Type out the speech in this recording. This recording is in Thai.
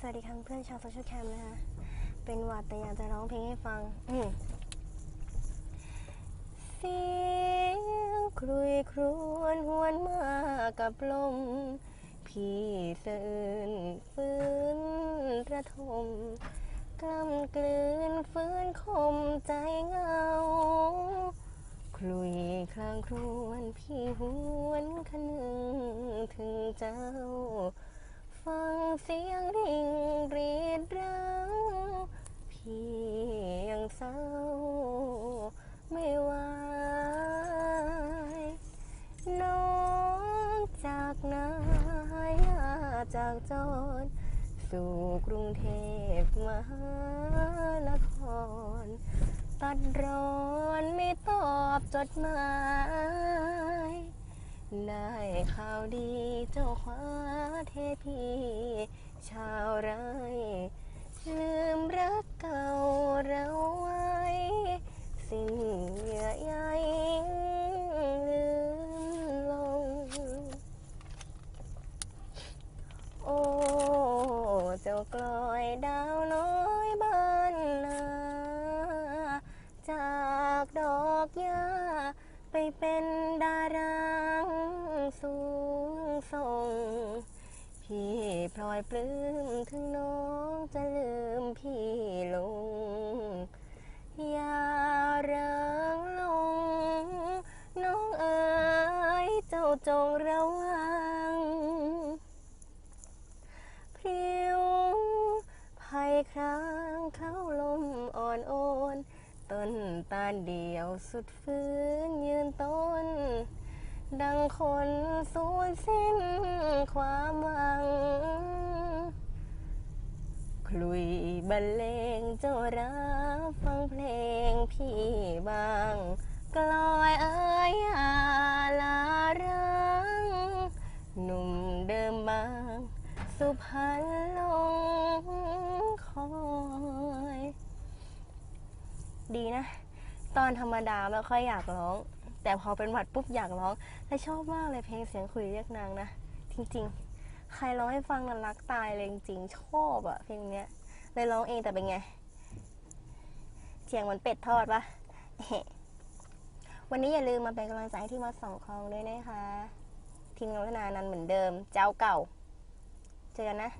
สวัสดีครับเพื่อนชาวโซเชียลแคมนะคะ เป็นหวัดแต่อยากจะร้องเพลงให้ฟัง อืเสียงครุยครวนหวนมากับลม พี่สะอื่นฟื้นระทม กล้ำกลืนฟื้นคมใจเงา คลุยคลางครวนพี่หวนคนึงถึงเจ้า ฟังเสียงริ่งรี จากนายจากจรสู่กรุงเทพมหานคร ตัดร้อนไม่ตอบจดหมายได้ข่าวดีเจ้าคว้าเทพีชาวไร่ลืมรักเก่าเราไว้ สิ้นเหยื่อใยลืมลง โอ้ เจ้า กลอยดาวน้อยบ้านนาจากดอกหญ้าไปเป็นดาราสูงส่ง พี่พลอยปลื้มถึงน้องจะลืมพี่ลง อย่าเริงลง น้องเอ๋ยเจ้าจงระวัง ต้นตาเดียวสุดฟื้นยืนต้น ดังคนสูญสิ้นความหวัง คลุยบรรเลงเจ้ารับฟังเพลงพี่บาง กลอยเอ้ยอาลารัง หนุ่มเดิมบาง สุพรรณลงคอย ดีนะ ตอนธรรมดาไม่ค่อยอยากร้อง แต่พอเป็นหวัดปุ๊บอยากร้อง และชอบมากเลยเพลงเสียงคุยเรียกนางนะ จริงๆ ใครร้องให้ฟังนันรักตายเลยจริงๆชอบอะเพลงเนี้ยเลยร้องเองแต่เป็นไงเสียงเหมือนเป็ดทอดปะวันนี้อย่าลืมมาเป็นกำลังใจให้ที่มาสองคลองด้วยนะคะทีมงานพัฒนานันเหมือนเดิม เจ้าเก่า เจอกันนะ